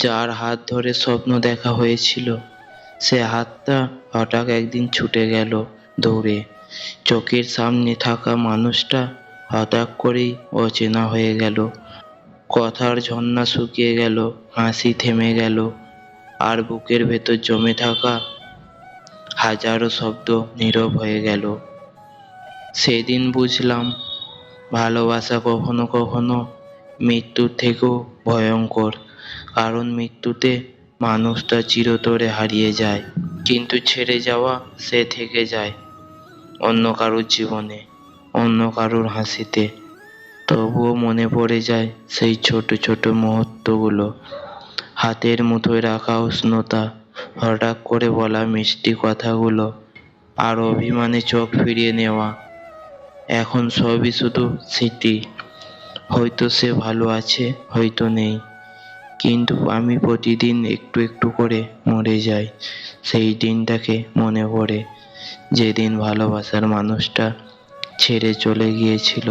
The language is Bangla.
যার হাত ধরে স্বপ্ন দেখা হয়েছিল। সে হাতটা হঠাৎ একদিন ছুটে গেল দৌড়ে। চোখের সামনে থাকা মানুষটা হঠাৎ করেই অচেনা হয়ে গেল। কথার ঝর্ণা শুকিয়ে গেল, হাসি থেমে গেল, আর বুকের ভেতর জমে থাকা হাজারো শব্দ নীরব হয়ে গেল। সেদিন বুঝলাম, ভালোবাসা কখনো কখনো মৃত্যুর থেকেও ভয়ঙ্কর। কারণ মৃত্যুতে মানুষটা চিরতরে হারিয়ে যায়, কিন্তু ছেড়ে যাওয়া সে থেকে যায় অন্য কারোর জীবনে, অন্য কারোর হাসিতে। তবুও মনে পড়ে যায় সেই ছোট ছোট মুহূর্তগুলো। হাতের মুঠোয় রাখা উষ্ণতা, হঠাৎ করে বলা মিষ্টি কথাগুলো, আর অভিমানে চোখ ফিরিয়ে নেওয়া। এখন সবই শুধু স্মৃতি। হয়তো সে ভালো আছে, হয়তো নেই। কিন্তু আমি প্রতিদিন একটু একটু করে মরে যাই। সেই দিনটাকে মনে পড়ে, যেদিন ভালোবাসার মানুষটা ছেড়ে চলে গিয়েছিল।